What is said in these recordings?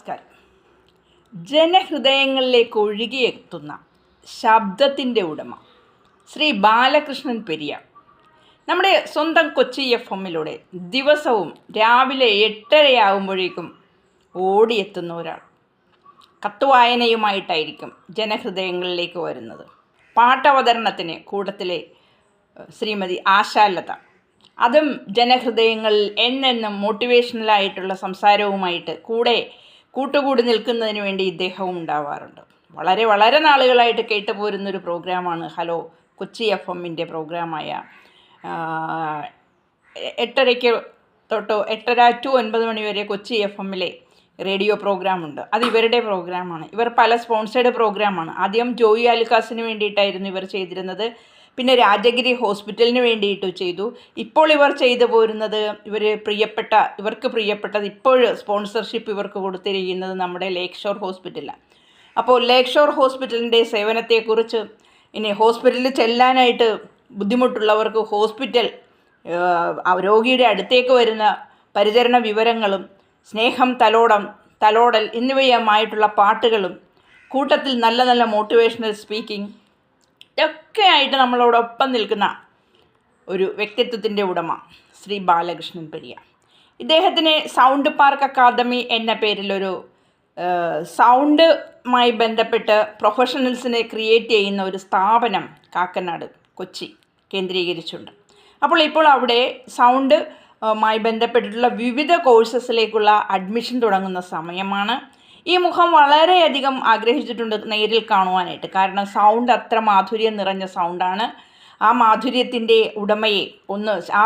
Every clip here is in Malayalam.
നമസ്കാരം. ജനഹൃദയങ്ങളിലേക്ക് ഒഴുകിയെത്തുന്ന ശബ്ദത്തിന്റെ ഉടമ ശ്രീ ബാലകൃഷ്ണൻ പെരിയ നമ്മുടെ സ്വന്തം കൊച്ചി എഫ് എമ്മിലൂടെ ദിവസവും രാവിലെ എട്ടരയാകുമ്പോഴേക്കും ഓടിയെത്തുന്ന ഒരാൾ. കത്തുവായനയുമായിട്ടായിരിക്കും ജനഹൃദയങ്ങളിലേക്ക് വരുന്നത്. പാട്ടവതരണത്തിന് കൂട്ടത്തിലെ ശ്രീമതി ആശാലത. അതും ജനഹൃദയങ്ങളിൽ എന്നെന്നും മോട്ടിവേഷണലായിട്ടുള്ള സംസാരവുമായിട്ട് കൂടെ കൂട്ടുകൂടി നിൽക്കുന്നതിന് വേണ്ടി ഇദ്ദേഹവും ഉണ്ടാവാറുണ്ട്. വളരെ വളരെ നാളുകളായിട്ട് കേട്ടു പോരുന്നൊരു പ്രോഗ്രാമാണ് ഹലോ കൊച്ചി എഫ് എമ്മിന്റെ പ്രോഗ്രാമായ എട്ടരയ്ക്ക് തൊട്ടോ എട്ടര ടു ഒൻപത് മണി വരെ കൊച്ചി എഫ് എമ്മിലെ റേഡിയോ പ്രോഗ്രാമുണ്ട്. അത് ഇവരുടെ പ്രോഗ്രാമാണ്. ഇവർ പല സ്പോൺസേഡ് പ്രോഗ്രാമാണ്. ആദ്യം ജോയി ആലുക്കാസിന് വേണ്ടിയിട്ടായിരുന്നു ഇവർ ചെയ്തിരുന്നത്. പിന്നെ രാജഗിരി ഹോസ്പിറ്റലിന് വേണ്ടിയിട്ട് ചെയ്തു. ഇപ്പോൾ ഇവർ ചെയ്തു പോരുന്നത് ഇവർ പ്രിയപ്പെട്ട ഇവർക്ക് പ്രിയപ്പെട്ടത് ഇപ്പോൾ സ്പോൺസർഷിപ്പ് ഇവർക്ക് കൊടുത്തിരിക്കുന്നത് നമ്മുടെ ലേക്ക് ഷോർ ഹോസ്പിറ്റലാണ് അപ്പോൾ ലേക്ക് ഷോർ ഹോസ്പിറ്റലിന്റെ സേവനത്തെക്കുറിച്ച് ഇനി ഹോസ്പിറ്റലിൽ ചെല്ലാനായിട്ട് ബുദ്ധിമുട്ടുള്ളവർക്ക് ഹോസ്പിറ്റൽ രോഗിയുടെ അടുത്തേക്ക് വരുന്ന പരിചരണ വിവരങ്ങളും സ്നേഹം തലോടം തലോടൽ എന്നിവയുമായിട്ടുള്ള പാട്ടുകളും കൂട്ടത്തിൽ നല്ല നല്ല മോട്ടിവേഷണൽ സ്പീക്കിംഗ് ഇതൊക്കെ ആയിട്ട് നമ്മളോടൊപ്പം നിൽക്കുന്ന ഒരു വ്യക്തിത്വത്തിന്റെ ഉടമ ശ്രീ ബാലകൃഷ്ണൻ പെരിയ. ഇദ്ദേഹത്തിന് സൗണ്ട് പാർക്ക് അക്കാദമി എന്ന പേരിലൊരു സൗണ്ടുമായി ബന്ധപ്പെട്ട് പ്രൊഫഷണൽസിനെ ക്രിയേറ്റ് ചെയ്യുന്ന ഒരു സ്ഥാപനം കാക്കനാട് കൊച്ചി കേന്ദ്രീകരിച്ചുണ്ട് അപ്പോൾ ഇപ്പോൾ അവിടെ സൗണ്ട് മായി ബന്ധപ്പെട്ടിട്ടുള്ള വിവിധ കോഴ്സസിലേക്കുള്ള അഡ്മിഷൻ തുടങ്ങുന്ന സമയമാണ്. ഈ മുഖം വളരെയധികം ആഗ്രഹിച്ചിട്ടുണ്ട് നേരിൽ കാണുവാനായിട്ട്. കാരണം സൗണ്ട് അത്ര മാധുര്യം നിറഞ്ഞ സൗണ്ടാണ് ആ മാധുര്യത്തിന്റെ ഉടമയെ ഒന്ന് ആ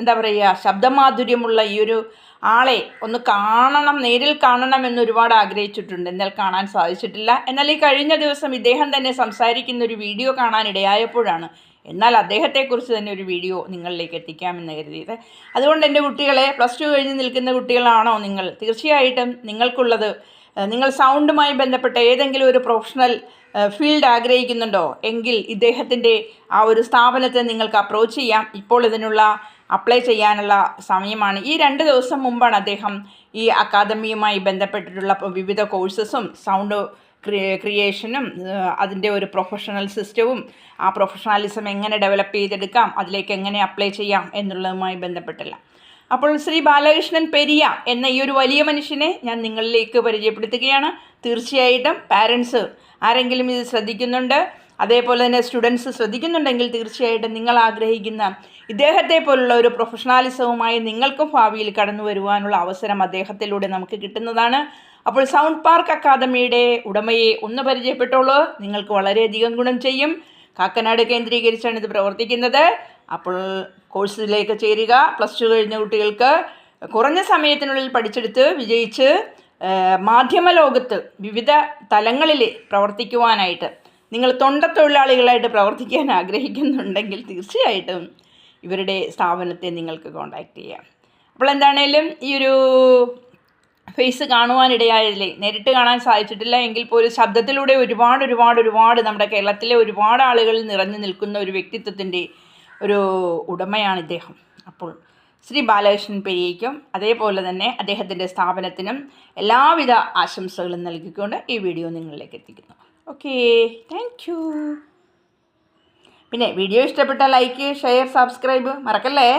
എന്താ പറയുക ശബ്ദമാധുര്യമുള്ള ഈ ഒരു ആളെ ഒന്ന് കാണണം നേരിൽ കാണണം എന്ന് ഒരുപാട് ആഗ്രഹിച്ചിട്ടുണ്ട്. എന്നാൽ കാണാൻ സാധിച്ചിട്ടില്ല. എന്നാൽ ഈ കഴിഞ്ഞ ദിവസം ഇദ്ദേഹം തന്നെ സംസാരിക്കുന്ന ഒരു വീഡിയോ കാണാൻ ഇടയായപ്പോഴാണ് എന്നാൽ അദ്ദേഹത്തെക്കുറിച്ച് തന്നെ ഒരു വീഡിയോ നിങ്ങളിലേക്ക് എത്തിക്കാമെന്ന് കരുതിയത്. അതുകൊണ്ട് എന്റെ കുട്ടികളെ പ്ലസ് ടു കഴിഞ്ഞ് നിൽക്കുന്ന കുട്ടികളാണോ നിങ്ങൾ? തീർച്ചയായിട്ടും നിങ്ങൾക്കുള്ളത് നിങ്ങൾ സൗണ്ടുമായി ബന്ധപ്പെട്ട ഏതെങ്കിലും ഒരു പ്രൊഫഷണൽ ഫീൽഡ് ആഗ്രഹിക്കുന്നുണ്ടോ? എങ്കിൽ ഇദ്ദേഹത്തിന്റെ ആ ഒരു സ്ഥാപനത്തെ നിങ്ങൾക്ക് അപ്രോച്ച് ചെയ്യാം. ഇപ്പോൾ ഇതിനുള്ള അപ്ലൈ ചെയ്യാനുള്ള സമയമാണ്. ഈ രണ്ട് ദിവസം മുമ്പാണ് അദ്ദേഹം ഈ അക്കാദമിയുമായി ബന്ധപ്പെട്ടിട്ടുള്ള വിവിധ കോഴ്സസും സൗണ്ട് ക്രിയേഷനും അതിന്റെ ഒരു പ്രൊഫഷണൽ സിസ്റ്റവും ആ പ്രൊഫഷണലിസം എങ്ങനെ ഡെവലപ്പ് ചെയ്തെടുക്കാം അതിലേക്ക് എങ്ങനെ അപ്ലൈ ചെയ്യാം എന്നുള്ളതുമായി ബന്ധപ്പെട്ടില്ല. അപ്പോൾ ശ്രീ ബാലകൃഷ്ണൻ പെരിയ എന്ന ഈ ഒരു വലിയ മനുഷ്യനെ ഞാൻ നിങ്ങളിലേക്ക് പരിചയപ്പെടുത്തുകയാണ്. തീർച്ചയായിട്ടും പാരൻസ് ആരെങ്കിലും ഇത് ശ്രദ്ധിക്കുന്നുണ്ട് അതേപോലെ തന്നെ സ്റ്റുഡൻസ് ശ്രദ്ധിക്കുന്നുണ്ടെങ്കിൽ തീർച്ചയായിട്ടും നിങ്ങൾ ആഗ്രഹിക്കുന്ന ഇദ്ദേഹത്തെ പോലുള്ള ഒരു പ്രൊഫഷണാലിസവുമായി നിങ്ങൾക്കും ഭാവിയിൽ കടന്നു വരുവാനുള്ള അവസരം അദ്ദേഹത്തിലൂടെ നമുക്ക് കിട്ടുന്നതാണ്. അപ്പോൾ സൗണ്ട് പാർക്ക് അക്കാദമിയുടെ ഉടമയെ ഒന്ന് പരിചയപ്പെട്ടുള്ളൂ നിങ്ങൾക്ക് വളരെയധികം ഗുണം ചെയ്യും. കാക്കനാട് കേന്ദ്രീകരിച്ചാണ് ഇത് പ്രവർത്തിക്കുന്നത്. അപ്പോൾ കോഴ്സിലേക്ക് ചേരുക. പ്ലസ് ടു കഴിഞ്ഞ കുട്ടികൾക്ക് കുറഞ്ഞ സമയത്തിനുള്ളിൽ പഠിച്ചെടുത്ത് വിജയിച്ച് മാധ്യമ ലോകത്ത് വിവിധ തലങ്ങളിൽ പ്രവർത്തിക്കുവാനായിട്ട് നിങ്ങൾ തൊണ്ടത്തൊഴിലാളികളായിട്ട് പ്രവർത്തിക്കാൻ ആഗ്രഹിക്കുന്നുണ്ടെങ്കിൽ തീർച്ചയായിട്ടും ഇവരുടെ സ്ഥാപനത്തെ നിങ്ങൾക്ക് കോൺടാക്റ്റ് ചെയ്യാം. അപ്പോൾ എന്താണേലും ഈ ഒരു ഫേസ് കാണുവാനിടയായതില്ലേ നേരിട്ട് കാണാൻ സാധിച്ചിട്ടില്ല എങ്കിൽ പോലും ശബ്ദത്തിലൂടെ ഒരുപാട് ഒരുപാട് ഒരുപാട് നമ്മുടെ കേരളത്തിലെ ഒരുപാട് ആളുകളിൽ നിറഞ്ഞു നിൽക്കുന്ന ഒരു വ്യക്തിത്വത്തിന്റെ ഒരു ഉടമയാണ് ഇദ്ദേഹം. അപ്പോൾ ശ്രീ ബാലകൃഷ്ണൻ പെരിയയ്ക്കും അതേപോലെ തന്നെ അദ്ദേഹത്തിന്റെ സ്ഥാപനത്തിനും എല്ലാവിധ ആശംസകളും നൽകിക്കൊണ്ട് ഈ വീഡിയോ നിങ്ങളിലേക്ക് എത്തിക്കുന്നു. ഓക്കേ താങ്ക് പിന്നെ വീഡിയോ ഇഷ്ടപ്പെട്ട ലൈക്ക് ഷെയർ സബ്സ്ക്രൈബ് മറക്കല്ലേ?